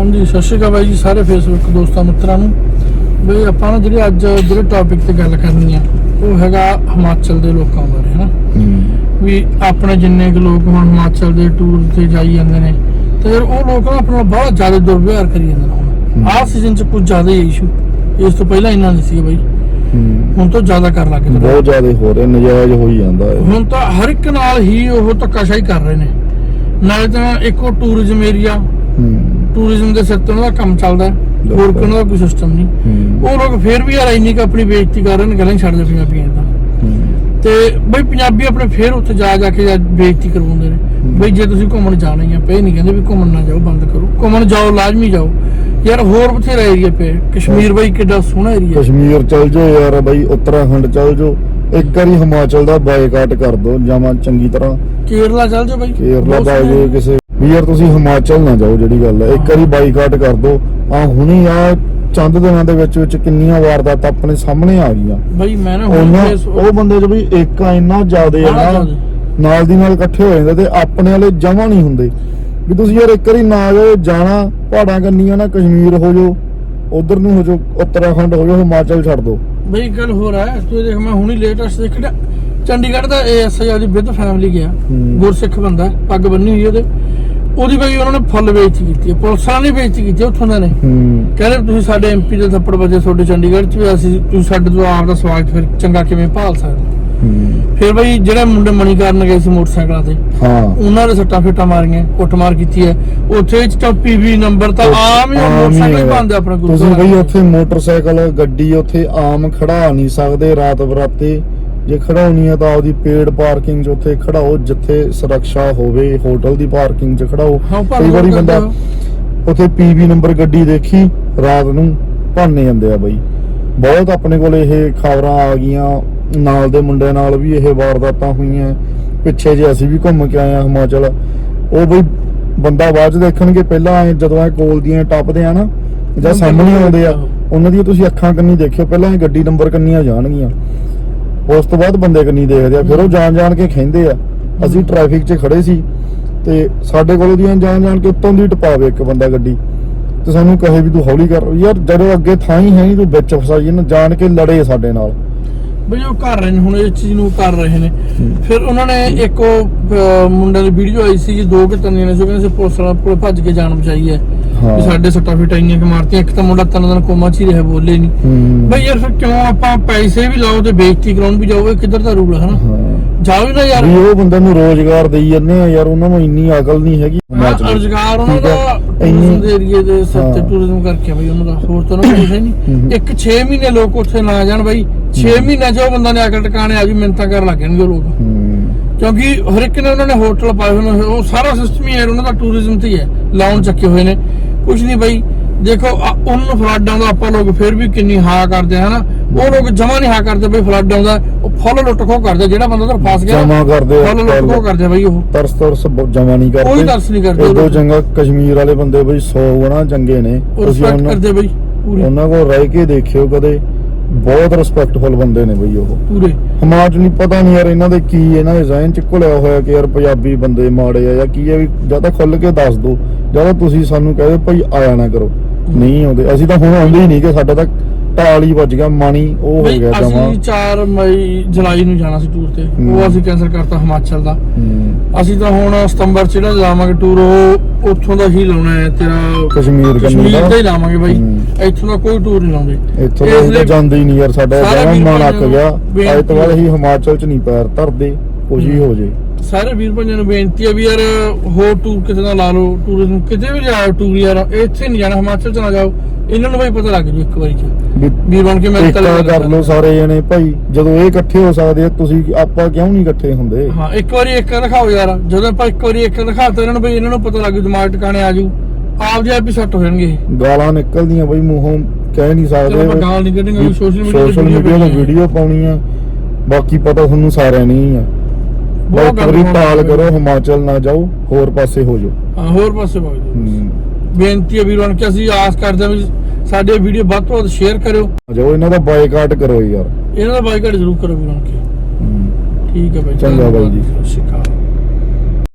ਹਾਂਜੀ ਸਤਿ ਸ਼੍ਰੀ ਅਕਾਲ ਬਾਈ ਜੀ ਸਾਰੇ ਫੇਸਬੁੱਕ ਦੋਸਤਾਂ ਮਿੱਤਰਾਂ ਨੂੰ। ਬਈ ਆਪਾਂ ਨਾ ਜਿਹੜੇ ਅੱਜ ਜਿਹੜੇ ਟੌਪਿਕ ਤੇ ਗੱਲ ਕਰਨੀ ਆ ਉਹ ਹੈਗਾ ਹਿਮਾਚਲ ਦੇ ਲੋਕਾਂ ਬਾਰੇ ਹਨਾ? ਵੀ ਆਪਣੇ ਜਿੰਨੇ ਕੁ ਲੋਕ ਹੁਣ ਹਿਮਾਚਲ ਦੇ ਟੂਰ ਤੇ ਜਾਈ ਜਾਂਦੇ ਨੇ ਤੇ ਯਾਰ ਉਹ ਲੋਕ ਨਾ ਆਪਣੇ ਬਹੁਤ ਜ਼ਿਆਦਾ ਦੁਰਵਿਹਾਰ ਕਰੀ ਜਾਂਦੇ ਨੇ ਆਹ ਸੀਜ਼ਨ ਚ ਕੁਝ ਜ਼ਿਆਦਾ ਹੀ ਇਸ਼ੂ ਇਸ ਤੋਂ ਪਹਿਲਾਂ ਇੰਨਾ ਨਹੀਂ ਸੀ ਬਈ। ਹੁਣ ਤੋਂ ਜ਼ਿਆਦਾ ਕਰ ਲੱਗੇ। ਬਹੁਤ ਜ਼ਿਆਦਾ ਹੋ ਰਿਹਾ ਨਜਾਇਜ਼ ਹੋਈ ਜਾਂਦਾ ਹੈ ਹੁਣ ਤਾਂ ਹਰ ਇੱਕ ਨਾਲ ਹੀ ਉਹ ਧੱਕਾਸ਼ਾਹੀ ਕਰ ਰਹੇ ਨੇ। ਨਾਲੇ ਤਾਂ ਇੱਕੋ ਟੂਰਿਜ਼ਮ ਏਰੀਆ ਟੂਰਿਜ਼ਮ ਦੇ ਉਹਨਾਂ ਦਾ ਕੰਮ ਚੱਲਦਾ। ਹੋਰ ਕੋਈ ਉਹਨਾਂ ਦਾ ਕੋਈ ਸਿਸਟਮ ਨਹੀਂ। ਉਹ ਲੋਕ ਫੇਰ ਵੀ ਯਾਰ ਇੰਨੀ ਕੁ ਆਪਣੀ ਬੇਇੱਜ਼ਤੀ ਕਰ ਰਹੇ ਨੇ ਗੱਲਾਂ ਛੱਡ ਦੇ ਪੰਜਾਬੀਆਂ ਦਾ। ਤੇ। ਬਈ ਪੰਜਾਬੀ ਆਪਣੇ ਫੇਰ ਉੱਥੇ ਜਾ ਜਾ ਕੇ ਜਾ ਬੇਇੱਜ਼ਤੀ ਕਰਵਾਉਂਦੇ ਨੇ। ਬਈ ਜੇ ਤੁਸੀਂ ਘੁੰਮਣ ਜਾਣਾ ਹੀ ਆ ਪਏ ਨਹੀਂ ਕਹਿੰਦੇ ਵੀ ਘੁੰਮਣ ਨਾ ਜਾਓ ਬੰਦ ਕਰੋ। ਘੁੰਮਣ ਜਾਓ ਲਾਜ਼ਮੀ ਜਾਓ। ਯਾਰ ਹੋਰ ਬਥੇਰਾ ਏਰੀਆ ਪਏ। ਕਸ਼ਮੀਰ ਬਈ ਕਿੱਡਾ ਸੋਹਣਾ ਏਰੀਆ ਕਸ਼ਮੀਰ ਚਲ ਜਾਓ ਯਾਰ ਬਾਈ ਉੱਤਰਾਖੰਡ ਚਲ ਜਾਓ। ਇੱਕ ਵਾਰੀ ਹਿਮਾਚਲ ਦਾ ਬਾਈਕਾਟ ਕਰ ਦੋ ਜਾਵਾਂ ਚੰਗੀ ਤਰ੍ਹਾਂ। ਕੇਰਲਾ ਚੱਲ ਜਾਓ ਬਈ। ਕੇਰਲਾ ਬਾਈ ਜੇ ਕਿਸੇ ਵੀ ਯਾਰ ਤੁਸੀਂ ਹਿਮਾਚਲ ਨਾ ਜਾਓ ਜਿਹੜੀ ਗੱਲ ਹੈ ਇੱਕ ਵਾਰੀ ਬਾਈਕਾਟ ਕਰ ਦੋ। ਆ ਹੁਣੀ ਆ ਚੰਦ ਦਿਨਾਂ ਦੇ ਵਿੱਚ ਵਿੱਚ ਕਿੰਨੀਆਂ ਵਾਰਦਾਤਾਂ ਆਪਣੇ ਸਾਹਮਣੇ ਆ ਗਈਆਂ। ਬਈ ਮੈਂ ਨਾ ਹੁਣ ਉਹਨਾਂ ਉਹ ਬੰਦੇ ਚ ਵੀ ਇੱਕ ਇੰਨਾ ਜ਼ਿਆਦੇ ਆ ਬੜਾ ਨਾ। ਨਾਲ ਦੀ ਨਾਲ ਇਕੱਠੇ ਹੋ ਜਾਂਦੇ ਤੇ ਆਪਣੇ ਵਾਲੇ ਜਮਾ ਨਹੀਂ ਹੁੰਦੇ। ਵੀ ਤੁਸੀਂ ਯਾਰ ਇੱਕ ਵਾਰੀ ਨਾ ਜਾਓ ਜਾਣਾ ਪਹਾੜਾਂ ਕੰਨੀਆਂ ਨਾ ਕਸ਼ਮੀਰ ਹੋ ਜਾਓ ਉਧਰ ਨੂੰ ਹੋ ਜਾਓ ਉੱਤਰਾਖੰਡ ਹੋ ਜਾਓ ਹਿਮਾਚਲ ਛੱਡ ਦਿਓ ਬਈ ਇੱਕ ਗੱਲ ਹੋਰ ਹੈ ਤੂੰ ਦੇਖ ਮੈਂ ਹੁਣੀ ਲੇਟੈਸਟ ਦੇਖਿਆ ਚੰਡੀਗੜ੍ਹ ਦਾ ਏਐਸਆਈ ਉਹਦੀ ਵਿਦ ਫੈਮਿਲੀ ਗਿਆ। ਹੂੰ। ਗੁਰਸਿੱਖ ਬੰਦਾ ਹੈ, ਪੱਗ ਬੰਨੀ ਹੋਈ ਉਹਦੇ। ਉਹਦੀ ਬਈ ਉਹਨਾਂ ਨੇ ਫੁੱਲ ਬੇਇੱਜ਼ਤੀ ਕੀਤੀ ਹੈ ਪੁਲਿਸ ਨੇ ਬੇਇੱਜ਼ਤੀ ਕੀਤੀ ਉੱਥੋਂ ਦੇ ਨੇ। ਕਹਿੰਦੇ ਤੁਸੀਂ ਸਾਡੇ ਐਮਪੀ ਦੇ ਥੱਪੜ ਵੱਜੇ ਤੁਹਾਡੇ ਚੰਡੀਗੜ੍ਹ ਚ ਵੀ ਅਸੀਂ ਤੁਸੀਂ ਸਾਡੇ ਤੋਂ ਆਪ ਦਾ ਸਵਾਗਤ ਫਿਰ ਚੰਗਾ ਕਿਵੇਂ ਭਾਲ ਸਕਦੇ ਫਿਰ ਬਈ ਜਿਹੜੇ ਮੁੰਡੇ ਮਣੀ ਕਰਨ ਗਏ ਸੀ ਮੋਟਰਸਾਈਕਲਾਂ ਤੇ ਹਾਂ। ਉਹਨਾਂ ਦੇ ਸੱਟਾਂ ਫੇਟਾਂ ਮਾਰੀਆਂ ਕੁੱਟਮਾਰ ਕੀਤੀ ਹੈ। ਉੱਥੇ ਚ ਪੀਵੀ ਨੰਬਰ ਤਾਂ ਆਮ ਹੀ ਮੋਟਰਸਾਈਕਲ। ਬੰਦ ਆਪਣੇ ਗੁਰੂ ਤੁਸੀਂ ਬਈ। ਉੱਥੇ ਮੋਟਰਸਾਈਕਲ ਗੱਡੀ ਉੱਥੇ ਆਮ ਖੜਾ ਨਹੀਂ ਸਕਦੇ ਰਾਤ ਬਰਾਤੇ ਜੇ ਖੜਾਉਣੀ ਆ ਤਾਂ ਉਹਦੀ ਪੇਡ ਪਾਰਕਿੰਗ 'ਚ ਉੱਥੇ ਖੜਾਓ ਜਿੱਥੇ ਸੁਰੱਖਿਆ ਹੋਵੇ ਹੋਟਲ ਦੀ ਪਾਰਕਿੰਗ 'ਚ ਖੜਾਓ। ਕਈ ਵਾਰੀ ਬੰਦਾ ਉੱਥੇ ਪੀਵੀ ਨੰਬਰ ਗੱਡੀ ਦੇਖੀ ਰਾਤ ਨੂੰ ਭਾਨੇ ਜਾਂਦੇ ਆ ਬਈ। ਬਹੁਤ ਆਪਣੇ ਕੋਲ ਇਹ ਖਬਰਾਂ ਆ ਗਈਆਂ ਨਾਲ ਦੇ ਮੁੰਡੇ ਨਾਲ ਵੀ ਇਹ ਵਾਰਦਾਤਾਂ ਹੋਈਆਂ। ਪਿੱਛੇ ਜੇ ਅਸੀਂ ਵੀ ਘੁੰਮ ਕੇ ਆਏ ਆ ਹਿਮਾਚਲ ਉਹ ਬਈ ਬੰਦਾ ਬਾਅਦ ਦੇਖਣਗੇ ਪਹਿਲਾਂ ਜਦੋਂ ਇਹ ਕੋਲ ਦੀਆਂ ਟੱਪਦੇ ਆ ਨਾ ਜਾਂ ਸਾਹਮਣੇ ਆਉਂਦੇ ਆ ਉਹਨਾਂ ਦੀਆਂ ਤੁਸੀਂ ਅੱਖਾਂ ਕੰਨੀ ਦੇਖਿਓ ਪਹਿਲਾਂ ਇਹ ਗੱਡੀ ਨੰਬਰ ਕੰਨੀਆਂ ਜਾਣਗੀਆਂ। ਉਸ ਤੋਂ ਬਾਅਦ ਬੰਦੇ ਕੰਨੀ ਦੇਖਦੇ ਆ ਫਿਰ ਉਹ ਜਾਣ ਜਾਣ ਕੇ ਖਿੰਦੇ ਆ। ਅਸੀਂ ਟ੍ਰੈਫਿਕ 'ਚ ਖੜੇ ਸੀ ਤੇ ਸਾਡੇ ਕੋਲ ਦੀਆਂ ਜਾਣ ਜਾਣ ਕੇ ਉੱਤੋਂ ਦੀ ਟਪਾਵੇ ਇੱਕ ਬੰਦਾ ਗੱਡੀ। ਤੇ ਸਾਨੂੰ ਕਹੇ ਵੀ ਤੂੰ ਹੌਲੀ ਕਰ ਯਾਰ ਜਦੋਂ ਅੱਗੇ ਥਾਂ ਹੀ ਹੈ ਨਹੀਂ ਤੂੰ ਵਿੱਚ ਫਸਾਈ ਨਾ ਜਾਣ ਕੇ ਲੜੇ ਸਾਡੇ ਨਾਲ। ਬਈ ਉਹ ਕਰ ਰਹੇ ਨੇ ਹੁਣ ਇਸ ਚੀਜ਼ ਨੂੰ ਕਰ ਰਹੇ ਨੇ। ਫਿਰ ਉਹਨਾਂ ਨੇ ਇੱਕ ਉਹ ਮੁੰਡੇ ਦੀ ਵੀਡੀਓ ਆਈ ਸੀ ਦੋ ਕਿ ਤਿੰਨ ਜਣੇ ਸੀ ਕਹਿੰਦੇ ਸੀ ਪੁਲਿਸ ਵਾਲਾ ਭੱਜ ਕੇ ਜਾਨ ਬਚਾਈ ਹਾਂ। ਵੀ ਸਾਡੇ ਸੱਟਾਂ ਫਿਟਾਈਆਂ ਕਿ ਮਾਰਤੀਆਂ ਇੱਕ ਤਾਂ ਮੁੰਡਾ ਤਿੰਨ ਦਿਨ ਕੋਮਾ ਚ ਹੀ ਰਿਹਾ ਬੋਲੇ ਨਹੀਂ ਬਈ ਯਾਰ ਫਿਰ ਕਿਉਂ ਆਪਾਂ ਪੈਸੇ ਵੀ ਲਾਓ ਤੇ ਬੇਇੱਜ਼ਤੀ ਕਰਾਉਣ ਵੀ ਜਾਓ ਇਹ ਕਿੱਧਰ ਦਾ ਰੂਲ ਹੈ ਹਾਂ। ਜਾਓ ਨਾ ਯਾਰ। ਵੀ ਉਹ ਬੰਦੇ ਨੂੰ ਰੋਜ਼ਗਾਰ ਦੇਈ ਜਾਂਦੇ ਆ ਯਾਰ ਉਹਨਾਂ ਨੂੰ ਇੰਨੀ ਅਕਲ ਨਹੀਂ ਹੈਗੀ। ਰੁਜ਼ਗਾਰ ਉਹਨਾਂ ਦਾ। ਟੂਰਿਜ਼ਮ ਇੰਨੀ- ਦੇ ਏਰੀਏ ਦੇ ਸਿਰ ਤੇ ਹਾਂ। ਟੂਰਿਜ਼ਮ ਕਰਕੇ ਬਈ ਉਹਨਾਂ ਦਾ ਹੋਰ ਤਾਂ ਉਹਨਾਂ ਨੂੰ ਹੂੰ। ਨਹੀਂ ਇੱਕ 6 ਮਹੀਨੇ ਲੋਕ ਉੱਥੇ ਨਾ ਜਾਣ ਬਈ 6 ਮਹੀਨੇ ਉਹ ਬੰਦਾ ਨੇ ਅਕਲ ਟਿਕਾਣੇ ਆ ਜੀ ਮਿੰਤਾ ਕਰ ਲੱਗਣਗੇ ਉਹ ਲੋਕ। ਕਿਉਂਕਿ ਹਰ ਇੱਕ ਨੇ ਉਹਨਾਂ ਨੇ ਹੋਟਲ ਪਾਏ ਹੋਏ ਨੇ ਉਹ ਸਾਰਾ ਸਿਸਟਮ ਹੀ ਹੈ ਉਹਨਾਂ ਦਾ ਟੂਰਿਜ਼ਮ ਤੇ ਹੀ ਹੈ ਲਾਉਣ ਚੱਕੇ ਹੋਏ ਨੇ। ਕੁਝ ਨਹੀਂ ਬਈ। ਦੇਖੋ ਉਹਨਾਂ ਫਲੱਡ ਆਉਂਦਾ ਆਪਾਂ ਲੋਕ ਫਿਰ ਵੀ ਕਿੰਨੀ ਹਾ ਕਰਦੇ ਹਨਾ? ਉਹ ਲੋਕ ਜਮਾ ਨਹੀਂ ਹਾ ਕਰਦੇ ਬਈ ਫਲੱਡ ਆਉਂਦਾ ਉਹ ਫੁੱਲ ਲੁੱਟ ਖੋ ਕਰਦੇ ਜਿਹੜਾ ਬੰਦਾ ਤਾਂ ਫਸ ਗਿਆ ਜਮਾ ਕਰਦੇ ਫੁੱਲ ਲੁੱਟ ਖੋ ਕਰਦੇ ਬਈ ਉਹ। ਤਰਸ ਤਰਸ ਜਮਾ ਨਹੀਂ ਕਰਦੇ। ਕੋਈ ਤਰਸ ਨਹੀਂ ਕਰਦੇ। ਲੋਕ। ਚੰਗਾ ਕਸ਼ਮੀਰ ਵਾਲੇ ਬੰਦੇ ਬਈ 100 ਗੁਣਾ ਚੰਗੇ ਨੇ। ਉਹ ਉਹਨਾਂ- ਕਰਦੇ ਬਈ ਪੂਰੇ। ਉਹਨਾਂ ਕੋਲ ਰਹਿ ਕੇ ਦੇਖਿਓ ਕਦੇ। ਬਹੁਤ ਰਿਸਪੈਕਟਫੁਲ ਬੰਦੇ ਨੇ ਬਈ ਉਹ। ਪੂਰੇ। ਹਿਮਾਚਲੀ ਪਤਾ ਨਹੀਂ ਯਾਰ ਇਹਨਾਂ ਦੇ ਕੀ ਇਹਨਾਂ ਦੇ ਜ਼ਿਹਨ ਚ ਘੁਲਿਆ ਹੋਇਆ ਕਿ ਯਾਰ ਪੰਜਾਬੀ ਬੰਦੇ ਮਾੜੇ ਆ ਜਾਂ ਕੀ ਹੈ ਵੀ ਜਾਂ ਤਾਂ ਖੁੱਲ ਕੇ ਦੱਸ ਦਿਓ ਜਾਂ ਤਾਂ ਤੁਸੀਂ ਸਾਨੂੰ ਕਹਦੇ ਭਾਈ ਆਇਆ ਨਾ ਕਰੋ। ਨਹੀਂ ਆਉਂਦੇ। ਅਸੀਂ ਤਾਂ ਹੁਣ ਆਉਂਦੇ ਹੀ ਨਹੀਂ ਕਿ ਸਾਡਾ ਤਾਂ ਢਾਲ ਹੀ ਵੱਜ ਗਿਆ ਮਾਣੀ ਉਹ ਹੋ ਗਿਆ ਜਮਾ। ਅਸੀਂ 4 ਮਈ ਜੁਲਾਈ ਨੂੰ ਜਾਣਾ ਸੀ ਟੂਰ ਤੇ। ਉਹ ਅਸੀਂ ਕੈਨਸਲ ਕਰਤਾ ਹਿਮਾਚਲ ਦਾ। ਅਸੀਂ ਤਾਂ ਹੁਣ ਸਤੰਬਰ ਚ ਜਿਹੜਾ ਜਾਵਾਂਗੇ ਟੂਰ ਉਹ ਉੱਥੋਂ ਦਾ ਹੀ ਲਾਉਣਾ ਹੈ ਤੇਰਾ ਕਸ਼ਮੀਰ ਕੰਨੀ ਕਸ਼ਮੀਰ ਦਾ। ਦਾ ਹੀ ਲਾਵਾਂਗੇ ਬਾਈ। ਇੱਥੋਂ ਦਾ ਕੋਈ ਟੂਰ ਨਹੀਂ ਲਾਉਂਦੇ। ਇੱਥੋਂ ਇਸ ਤਾਂ ਲਈ ਜਾਂਦੇ ਹੀ ਨਹੀਂ ਯਾਰ ਸਾਡਾ ਸਾਰੇ ਮਨ ਅੱਕ ਗਿਆ। ਬੇਨਤੀ ਅੱਜ ਤੋਂ ਬਾਅਦ ਅਸੀਂ ਹਿਮਾਚਲ ਚ ਨਹੀਂ ਪੈਰ ਧਰਦੇ ਕੁਝ ਹੀ। ਹੋ ਜੇ। ਸਾਰੇ ਵੀਰ ਭਾਈਆਂ ਨੂੰ ਬੇਨਤੀ ਹੈ ਵੀ ਯਾਰ ਹੋਰ ਟੂਰ ਕਿਤੇ ਦਾ ਲਾ ਲਓ ਟੂਰਿਜ਼ਮ ਕਿਤੇ ਵੀ ਜਾਓ ਟੂਰ ਯਾਰ ਇੱਥੇ ਨਹੀਂ ਜਾਣਾ ਹਿਮਾਚਲ ਚ ਨਾ ਜਾਓ। ਇਹਨਾਂ ਨੂੰ ਬਾਈ ਪਤਾ ਲੱਗ ਜੂ ਇੱਕ ਵਾਰੀ ਚ। ਵੀਰ ਬਣ ਕੇ ਮੇਰੇ ਏਕਤਾ ਕਰ ਲਓ ਸਾਰੇ ਜਣੇ ਭਾਈ ਜਦੋਂ ਇਹ ਇਕੱਠੇ ਹੋ ਸਕਦੇ ਆ ਤੁਸੀਂ ਆਪਾਂ ਕਿਉਂ ਨਹੀਂ ਇਕੱਠੇ ਹੁੰਦੇ? ਹਾਂ ਇੱਕ ਵਾਰੀ ਇੱਕ ਦਿਖਾਓ ਯਾਰ ਜਦੋਂ ਆਪਾਂ ਇੱਕ ਵਾਰੀ ਇੱਕ ਦਿਖਾਤਾ ਇਹਨਾਂ ਨੂੰ ਬਈ ਇਹਨਾਂ ਨੂੰ ਪਤਾ ਲੱਗ ਜੂ ਦਿਮਾਗ ਟਿਕਾਣੇ ਆ ਜੂ ਆਪ ਜੇ ਸੈੱਟ ਹੋ ਜਾਣਗੇ। ਗਾਲਾਂ ਨਿਕਲਦੀਆਂ ਬਈ ਮੂੰਹੋਂ ਕਹਿ ਨਹੀਂ ਆਪਾਂ ਸਕਦੇ ਗਾਲ ਨਹੀਂ ਕੱਢਾਂਗੇ ਸੋਸ਼ਲ ਮੀਡੀਆ ਤੇ ਵੀਡੀਓ ਪਾਉਣੀ ਆ। ਬਾਕੀ ਪਤਾ ਤੁਹਾਨੂੰ ਸਾਰਿਆਂ ਨੂੰ ਹੀ ਆ। ਬਹੁਤ ਬਹੁਤ ਵਾਰੀ ਗੱਲ ਟਾਲ ਹੋਣੀ ਕਰੋ ਹਿਮਾਚਲ ਨਾ ਜਾਓ ਹੋਰ ਪਾਸੇ ਹੋ ਜਾਓ। ਹਾਂ ਹੋਰ ਪਾਸੇ ਜਾਓ। ਬੇਨਤੀ ਹੈ ਵੀਰਾਂ ਕਿ ਅਸੀਂ ਆਸ ਕਰਦੇ ਹਾਂ ਵੀ ਸਾਡੇ ਵੀਡੀਓ ਵੱਧ ਤੋਂ ਵੱਧ ਸ਼ੇਅਰ ਕਰਿਓ। ਜਾਓ ਇਹਨਾਂ ਦਾ ਬਾਈਕਾਟ ਕਰੋ ਯਾਰ। ਇਹਨਾਂ ਦਾ ਬਾਈਕਾਟ ਜ਼ਰੂਰ ਕਰੋ ਵੀਰਾਂ ਕੇ। ਠੀਕ ਹੈ ਬਾਈ। ਚੰਗਾ ਬਾਈ ਜੀ। ਸਤਿ ਸ਼੍ਰੀ ਅਕਾਲ।